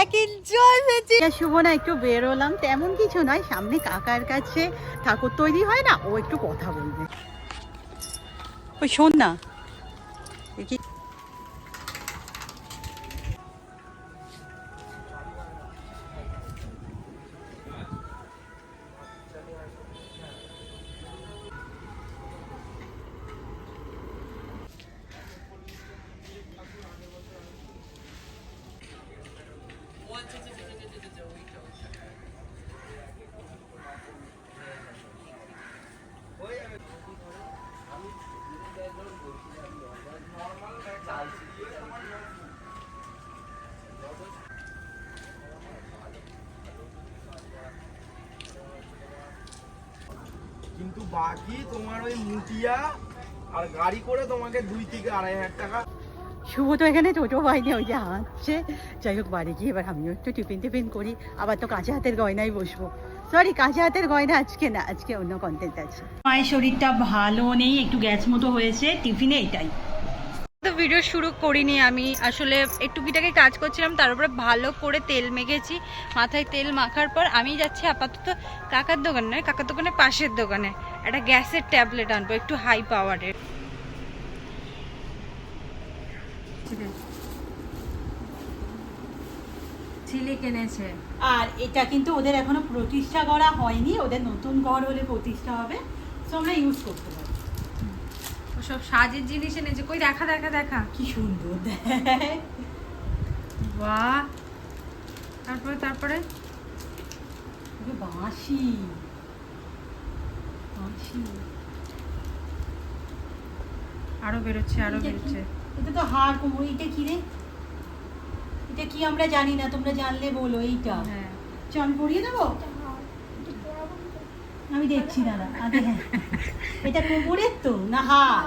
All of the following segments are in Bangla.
ব্যাক এনজয় হয়েছে। শুভ না একটু বেরোলাম। তেমন কিছু নয় সামনে কাকার কাছে ঠাকুর তৈরি হয় না ও একটু কথা বলবে। ওই শোন না। কিন্তু বাকি তোমার ওই মুটিয়া আর গাড়ি করে তোমাকে দুই থেকে আড়াই হাজার টাকা শুভ তো এখানে টোটো পাইনি ওই যে হাঁটছে যাই হোক বাড়ি গিয়ে এবার আমিও একটু টিফিন টিফিন করি। আবার তো কাঁচা হাতের গয়নায় বসবো। সরি কাঁচা হাতের গয়না আজকে না আজকে অন্য কন্টেন্ট আছে। মায়ের শরীরটা ভালো নেই একটু গ্যাস মতো হয়েছে টিফিনে এটাই। তো ভিডিও শুরু করিনি আমি। আসলে একটু কিটাকে কাজ করছিলাম তার উপরে ভালো করে তেল মেখেছি। মাথায় তেল মাখার পর আমি যাচ্ছি আপাতত কাকার দোকানে নয় কাকার দোকানে পাশের দোকানে। একটা গ্যাসের ট্যাবলেট আনব একটু হাই পাওয়ারের ছিলি কিনেছে? আর এটা কিন্তু ওদের এখনও প্রতিষ্ঠা করা হয়নি ওদের নতুন ঘর হলে প্রতিষ্ঠা হবে তো আমরা ইউজ করতে পারি ওসব সাজের জিনিস এনেছে কই দেখা দেখা দেখা। কি সুন্দর দেখ। বাহ। তারপরে তারপরে? বাঁশি। বাঁশি। আরও বেরোচ্ছে আরও বেরোচ্ছে। এটা তো হাড় কোমর এটা কি রে? এটা কি আমরা জানি না তোমরা জানলে বলো এইটা। হ্যাঁ। চন পরিয়ে দেবো? আমি দেখছি দাদা আগে হ্যাঁ। এটা কোমরের তো না হাড়?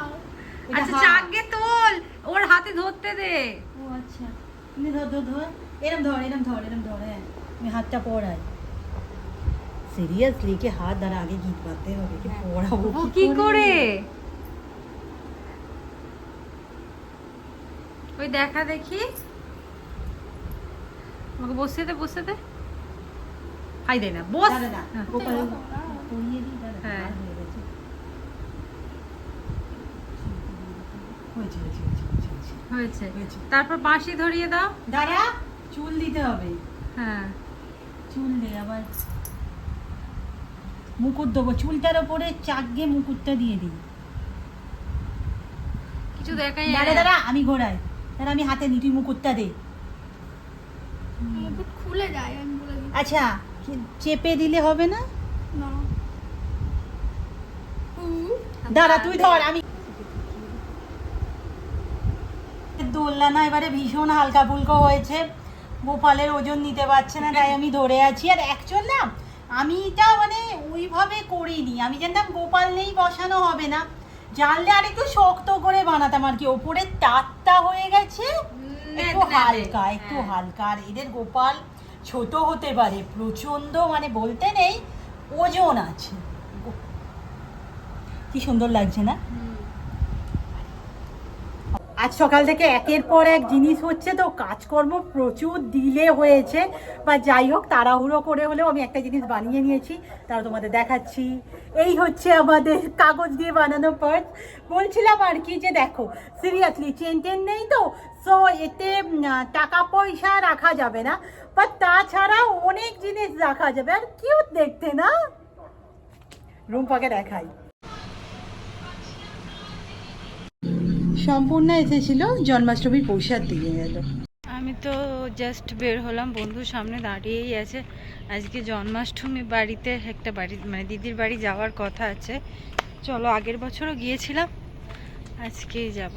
আচ্ছা। চাগে তোল ওর হাতে ধরতে দে। ও আচ্ছা তুমি ধর ধর ধর। এরম ধর এরম ধর এরম ধর হ্যাঁ। তুমি হাতটা পড়াই। সিরিয়াসলি কি হাত দ্বারা আগে গীত বাঁধতে হবে কি পড়াবো কি করে? ওই দেখা দেখি। আমাকে বসতে দে বসতে দে। হাই দে না বস হ্যাঁ। হ্যাঁ। হয়ে। হয়েছে। তারপর বাঁশি ধরিয়ে দাও। দাঁড়া চুল দিতে হবে। হ্যাঁ। চুল দে আবার। মুকুট দেবো চুলটার ওপরে চাকগে মুকুটটা দিয়ে দিই। কিছু দেখাই দাঁড়া দাঁড়া আমি ঘোরাই। দাঁড়া আমি হাতে নি তুই মুকুটটা দে মুকুট খুলে যায় আমি বলে দিই আচ্ছা চেপে দিলে হবে না? তুই ধর আমি দোলনা না এবারে ভীষণ হালকা ফুলকো হয়েছে। গোপালের ওজন নিতে পারছে না তাই আমি ধরে আছি। আর অ্যাকচুয়াল না আমি এটা মানে ওইভাবে করিনি। আমি জানতাম গোপাল নেই বসানো হবে না। জানলে আর একটু শক্ত করে বানাতাম আর কি। ওপরে তাতটা হয়ে গেছে। একটু হালকা একটু হালকা। আর এদের গোপাল ছোট হতে পারে। প্রচণ্ড মানে বলতে নেই ওজন আছে। কি সুন্দর লাগছে না? আজ সকাল থেকে একের পর এক জিনিস হচ্ছে তো কাজকর্ম প্রচুর দিলে হয়েছে, বা যাই হোক, তাড়াহুড়ো করে হলেও আমি একটা জিনিস বানিয়ে নিয়েছি, তারা তোমাদের দেখাচ্ছি। এই হচ্ছে আমাদের কাগজ দিয়ে বানানো পার্স বলছিলাম আর কি যে দেখো সিরিয়াসলি চেন টেন নেই তো সো এতে টাকা পয়সা রাখা যাবে না বা তাছাড়াও অনেক জিনিস রাখা যাবে, আর কিউট দেখতে না? রুম্পাকে দেখাই। সম্পূর্ণ এসেছিল, জন্মাষ্টমীর প্রসাদ দিয়ে গেল। আমি তো জাস্ট বের হলাম বন্ধুর সামনে দাঁড়িয়েই আছে। আজকে জন্মাষ্টমী বাড়িতে একটা বাড়ি মানে দিদির বাড়ি যাওয়ার কথা আছে। চলো, আগের বছরও গিয়েছিলাম, আজকেই যাব।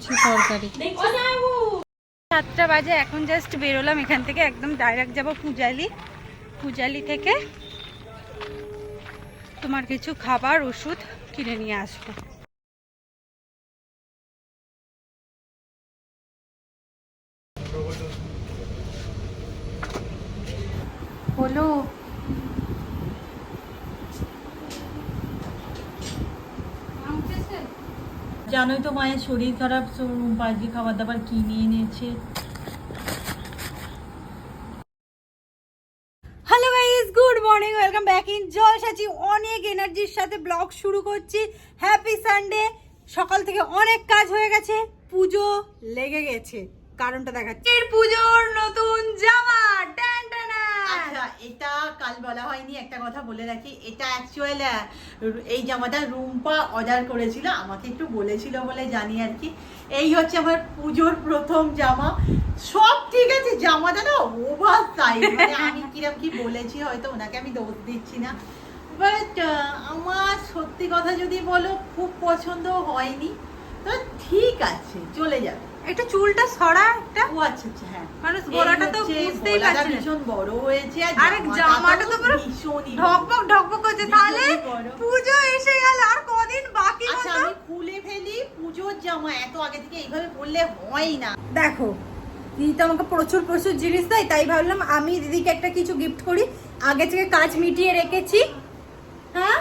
লুচি তরকারি সাতটা বাজে, এখন জাস্ট বেরোলাম এখান থেকে, একদম ডাইরেক্ট যাব পূজালি। পূজালি থেকে তোমার কিছু খাবার, ওষুধ কিনে নিয়ে আসব। হলো জানোই তো মায়ের শরীর খারাপ বাড়ি খাবার দাবার কিনে এনেছে hello guys good morning welcome back in জলসাচি অনেক এনার্জির সাথে ব্লগ শুরু করছি। হ্যাপি সানডে সকাল থেকে অনেক কাজ হয়ে গেছে, পুজো লেগে গেছে, কারণটা দেখাচ্ছি। পুজোর নতুন জামা টান টানা এটা কাল বলা হয়নি, একটা কথা বলে রাখি, এটা অ্যাকচুয়াল এই জামাটা রুম্পা অর্ডার করেছিল, আমাকে একটু বলেছিল বলে জানি আর কি। এই হচ্ছে আমার পুজোর প্রথম জামা। সব ঠিক আছে, জামাটা না ওভার সাইজ মানে আমি কিরম কি বলেছি হয়তো ওনাকে আমি দোষ দিচ্ছি না। বাট আমার সত্যি কথা যদি বলো, খুব পছন্দ হয়নি। তো ঠিক আছে, চলে যাবে। একটু চুলটা সরা একটা? ও আচ্ছা আচ্ছা হ্যাঁ। মানুষ গলাটা তো বুঝতেই পারছে ভীষণ বড় হয়েছে আর জামাটা তো পুরো ঢকবক ঢকবক করছে তাহলে। পুজো এসে গেল আর কদিন বাকি আচ্ছা আমি খুলে ফেলি পুজোর জামা এত আগে থেকে এইভাবে বললে হয় না। দেখো দিদি তো আমাকে প্রচুর প্রচুর জিনিস দেয় তাই ভাবলাম আমি দিদিকে একটা কিছু গিফট করি। আগে থেকে কাজ মিটিয়ে রেখেছি। হ্যাঁ?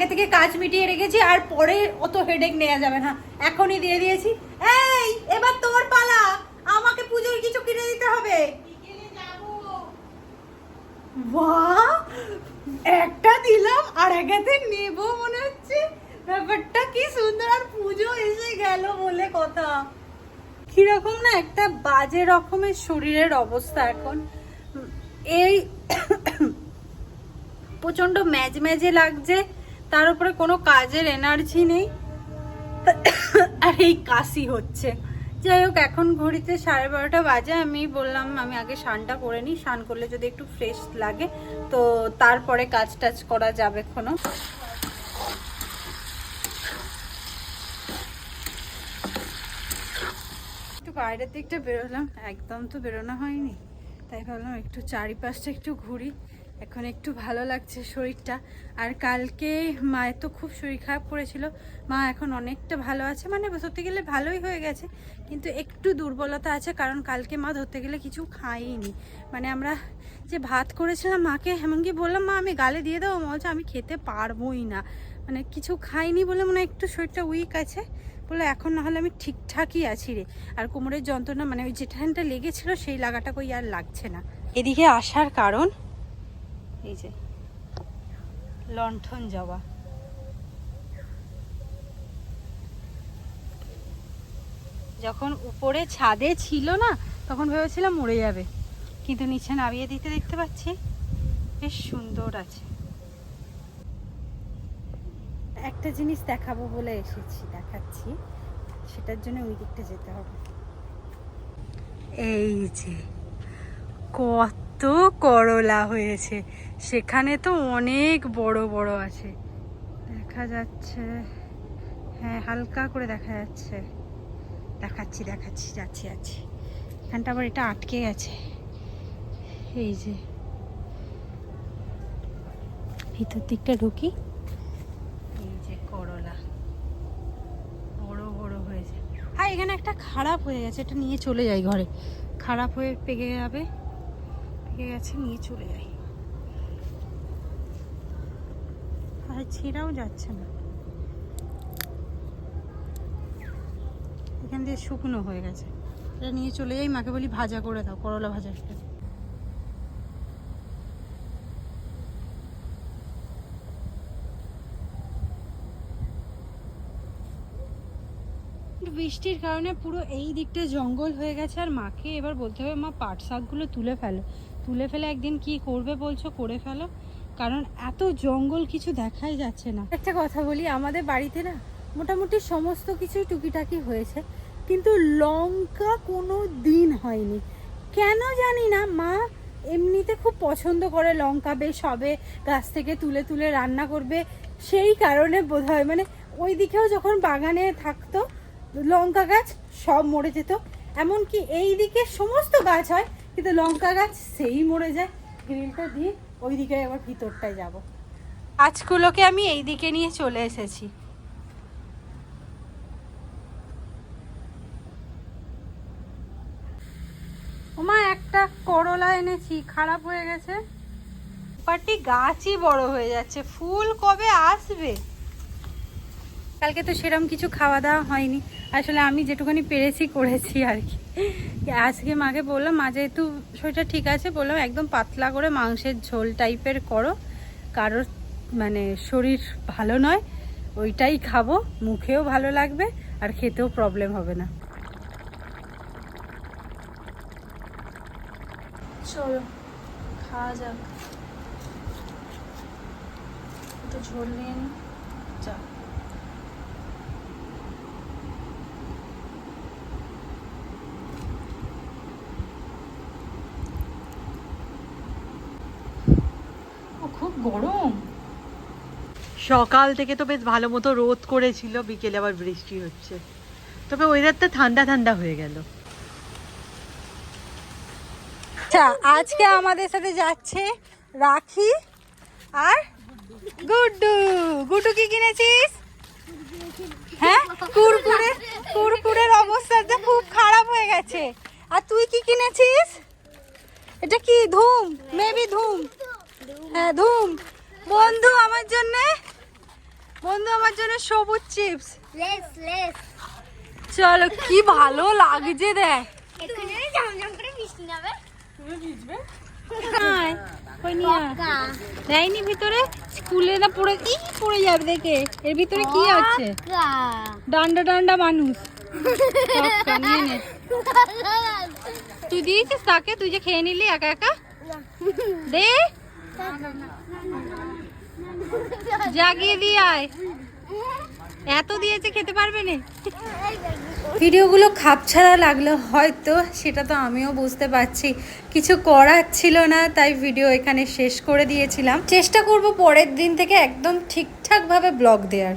আগে থেকে কাজ মিটিয়ে রেখেছি, আর পরে অত হেডেক নেওয়া যাবে না। এখনই দিয়ে দিয়েছি। এই, এবার তোর পালা। আমাকে পুজোর কিছু কিনে দিতে হবে। বাহ! একটা দিলাম আর একাতে নেব মনে হচ্ছে। ব্যাপারটা কি সুন্দর, আর পুজো এসে গেল বলে কথা। কীরকম না একটা বাজে রকমের শরীরের অবস্থা এখন। এই প্রচণ্ড ম্যাজ ম্যাজে লাগছে। তার উপরে কোনো কাজের এনার্জি নেই। আর এই কাশি হচ্ছে। যাই হোক, এখন ঘড়িতে সাড়ে বারোটা বাজে। আমি বললাম, আমি আগে স্নানটা করে নিই। স্নান করলে যদি একটু ফ্রেশ লাগে, তো তারপরে কাজ টাজ করা যাবে কোনো একটু বাইরের দিকটা বেরোলাম। একদম তো বেরোনো হয়নি। তাই ভাবলাম একটু চারিপাশটা একটু ঘুরি। এখন একটু ভালো লাগছে শরীরটা। আর কালকে মায়ের তো খুব শরীর খারাপ করেছিল। মা এখন অনেকটা ভালো আছে। মানে ধরতে গেলে ভালোই হয়ে গেছে। কিন্তু একটু দুর্বলতা আছে কারণ কালকে মা ধরতে গেলে কিছু খাইনি। মানে আমরা যে ভাত করেছিলাম মাকে, এমনকি বললাম, মা, আমি গালে দিয়ে দেবো। মা আমি খেতে পারবোই না। মানে কিছু খাইনি বলে মনে একটু শরীরটা উইক আছে। বলে এখন না হলে আমি ঠিকঠাকই আছি রে। আর কোমরের যন্ত্রণা মানে ওই যেখানটা লেগেছিল, সেই লাগাটা কই আর লাগছে না। এদিকে আসার কারণ এই যে, লণ্ঠন জবা। যখন উপরে ছাদে ছিল না, তখন ভেবেছিলাম মরে যাবে। কিন্তু নিচে নামিয়ে দিতে দেখতে পাচ্ছি, বেশ সুন্দর আছে। একটা জিনিস দেখাবো বলে এসেছি, দেখাচ্ছি। সেটার জন্য ওই দিকটা যেতে হবে। এই যে, কত করলা হয়েছে। সেখানে তো অনেক বড় বড় আছে। দেখা যাচ্ছে। হ্যাঁ হালকা করে দেখা যাচ্ছে। দেখাচ্ছি দেখাচ্ছি, যাচ্ছি যাচ্ছি। এখানটা আবার এটা আটকে গেছে। এই যে। ভিতর দিকটা ঢুকি। এই যে করলা। বড় বড় হয়েছে। হ্যাঁ এখানে একটা খারাপ হয়ে গেছে। এটা নিয়ে চলে যাই ঘরে। খারাপ হয়ে পেকে যাবে। পেকে গেছে, নিয়ে চলে যাই। আর ছেঁড়াও যাচ্ছে না। এখান দিয়ে শুকনো হয়ে গেছে। এটা নিয়ে চলে যাই, মাকে বলি ভাজা করে দাও, করলা ভাজা বৃষ্টির কারণে পুরো এই দিকটা জঙ্গল হয়ে গেছে, আর মাকে এবার বলতে হবে, মা, পাট শাকগুলো তুলে ফেলো। তুলে ফেলে একদিন কি করবে বলছো? করে ফেলো। কারণ এত জঙ্গল কিছু দেখাই যাচ্ছে না। একটা কথা বলি, আমাদের বাড়িতে না মোটামুটি সমস্ত কিছুই টুকিটাকি হয়েছে, কিন্তু লঙ্কা কোনো দিন হয়নি। কেন জানি না, মা এমনিতে খুব পছন্দ করে লঙ্কা বেশ হবে, গাছ থেকে তুলে তুলে রান্না করবে, সেই কারণে বোধ হয় মানে ওই দিকেও যখন বাগানে থাকতো, লঙ্কা গাছ সব মরে যেত, এমনকি এই দিকে সমস্ত গাছ হয় কিন্তু লঙ্কা গাছ সেই মরে যায়। গ্রিলটা দিয়ে ওই দিকে আবার ভিতরটায় যাব। গাছগুলোকে আমি এই দিকে নিয়ে চলে এসেছি। ওমা একটা করলা এনেছি খারাপ হয়ে গেছে। পাটি গাছই বড় হয়ে যাচ্ছে। ফুল কবে আসবে? কালকে তো সেরকম কিছু খাওয়া দাওয়া হয়নি। আসলে আমি যেটুকুনি পেরেছি করেছি আর কি। আজকে মাকে বললাম, মা যেহেতু শরীরটা ঠিক আছে, বললাম একদম পাতলা করে মাংসের ঝোল টাইপের করো। কারোর মানে শরীর ভালো নয়, ওইটাই খাব। মুখেও ভালো লাগবে আর খেতেও প্রবলেম হবে না। চলো, খাওয়া যাক। ঝোল নিয়ে নি সকাল থেকে তো বেশ ভালো মতো রোদ করেছিল, বিকেলে আবার বৃষ্টি হচ্ছে। তবে ওয়েদারটা ঠান্ডা ঠান্ডা হয়ে গেল। আচ্ছা আজকে আমাদের সাথে যাচ্ছে রাখি আর গুড্ডু। গুড্ডু কি কিনেছিস? হ্যাঁ? কুরকুরে, কুরকুরের অবস্থাটা খুব খারাপ হয়ে গেছে। আর তুই কি কিনেছিস? এটা কি, ধুম? মেবি ধুম। হ্যাঁ ধুম। বন্ধু আমার জন্য বন্ধু আমার জন্য সবুজ চিপস। Less less. চলো কি ভালো লাগছে দেখ। এখানে ঝমঝম করে বৃষ্টি নামে আয়, কই দেয়নি ভিতরে? স্কুলে না পড়ে ই পড়ে যাবে দেখে। এর ভিতরে কি আছে? ডান্ডা ডান্ডা মানুষ। সবটা নিয়ে নে। তুই দিয়েছিস তাকে? তুই যে খেয়ে নিলি একা একা? দে। জাগিয়ে দিয়ে আয়। এত দিয়েছে খেতে পারবে না। ভিডিওগুলো খাপছাড়া লাগল, হয়তো সেটা তো আমিও বুঝতে পারছি। কিছু করার ছিল না, তাই ভিডিও এখানে শেষ করে দিয়েছিলাম। চেষ্টা করব পরের দিন থেকে একদম ঠিকঠাকভাবে ব্লগ দেওয়ার।